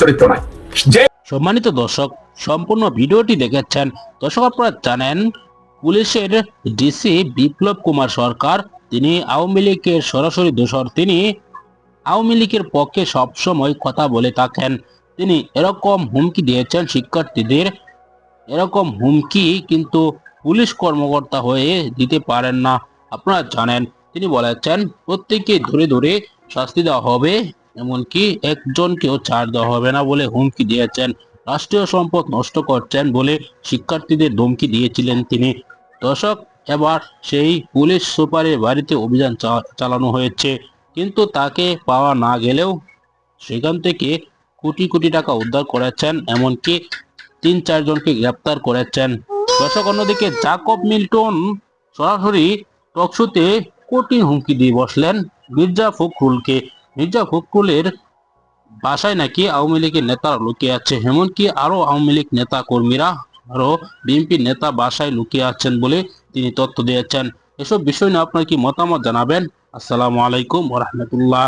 চরিত্র নয় যে সম্মানিত দর্শক, সম্পূর্ণ ভিডিওটি দেখেছেন দর্শক আপনারা জানেন, পুলিশের ডিসি বিপ্লব কুমার সরকার, তিনি আওয়ামী লীগের সরাসরি দোষর। তিনি আওয়ামী লীগের পক্ষে সবসময় কথা বলে থাকেন। তিনি এরকম হুমকি দিয়েছেন শিক্ষার্থীদের, এরকম হুমকি কিন্তু পুলিশ কর্মকর্তা হয়ে দিতে পারেন না। আপনারা জানেন, তিনি বলেছেন, প্রত্যেককে ধরে ধরে শাস্তি দেওয়া হবে। এমনকি একজনকেও ছাড় দেওয়া হবে না বলে হুমকি দিয়েছেন। রাষ্ট্রীয় সম্পদ নষ্ট করছেন বলে শিক্ষার্থীদের ধমকি দিয়েছিলেন তিনি। দর্শক, এবার সেই পুলিশ সুপারের বাড়িতে অভিযান চালানো হয়েছে। কিন্তু তাকে পাওয়া না গেলেও সেখান থেকে কোটি কোটি টাকা উদ্ধার করেছেন, এমনকি তিন চারজনকে গ্রেপ্তার করেছেন। দর্শক, অন্যদিকে জাকব মিল্টন সরাসরি টকশোতে কঠিন হুমকি দিয়ে বসলেন মির্জা ফখরুলকে। মির্জা ফখরুলের বাসায় নাকি আওয়ামী লীগের নেতারা লুকিয়ে আছে, এমনকি আরও আওয়ামী লীগ নেতা কর্মীরা আরও বিএনপি নেতা বাসায় লুকিয়ে আছেন বলে তিনি তথ্য দিয়েছেন। এসব বিষয় নিয়ে আপনার কি মতামত জানাবেন? আসসালামু আলাইকুম রহমতুল্লাহ।